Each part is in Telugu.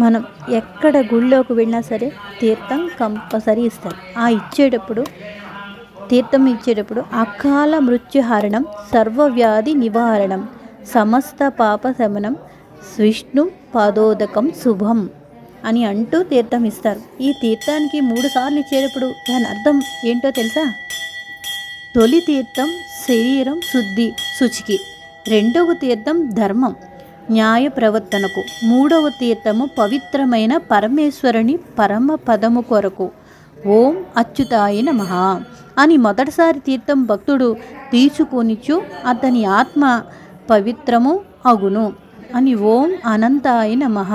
మనం ఎక్కడ గుళ్ళోకి వెళ్ళినా సరే తీర్థం కంపల్సరీ ఇస్తారు. ఆ ఇచ్చేటప్పుడు తీర్థం ఇచ్చేటప్పుడు అకాల మృత్యుహరణం సర్వవ్యాధి నివారణం సమస్త పాప శమనం విష్ణు పాదోదకం శుభం అని అంటూ తీర్థం ఇస్తారు. ఈ తీర్థానికి మూడు సార్లు ఇచ్చేటప్పుడు దాని అర్థం ఏంటో తెలుసా? తొలి తీర్థం శరీరం శుద్ధి శుచికి. రెండవ తీర్థం ధర్మం. న్యాయ ప్రవర్తనకు మూడవ తీర్థము పవిత్రమైన పరమేశ్వరుని పరమ పదము కొరకు. ఓం అచ్యుతాయ నమ. అని మొదటిసారి తీర్థం భక్తుడు తీసుకొనిచు అతని ఆత్మ పవిత్రము అగును. అని ఓం అనంతాయ నమః.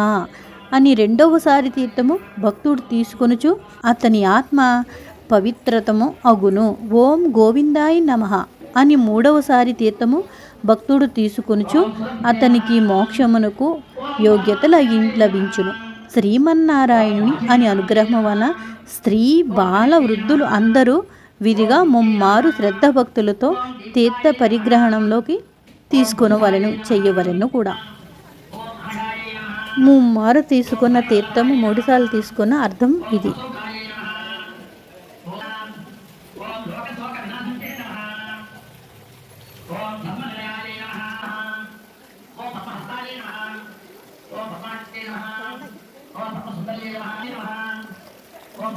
అని రెండవసారి తీర్థము భక్తుడు తీసుకొనుచు అతని ఆత్మ పవిత్రతము అగును. ఓం గోవిందాయ నమః. అని మూడవసారి తీర్థము భక్తుడు తీసుకొనుచు అతనికి మోక్షమునకు యోగ్యత లగి- లభించును. శ్రీమన్నారాయణుని అని అనుగ్రహం వలన స్త్రీ బాల వృద్ధులు అందరూ విధిగా ముమ్మారు శ్రద్ధ భక్తులతో తీర్థ పరిగ్రహణంలోకి తీసుకునవలను చెయ్యవలను కూడా. ముమ్మారు తీసుకున్న తీర్థము మూడుసార్లు తీసుకున్న అర్థం ఇది. ఓం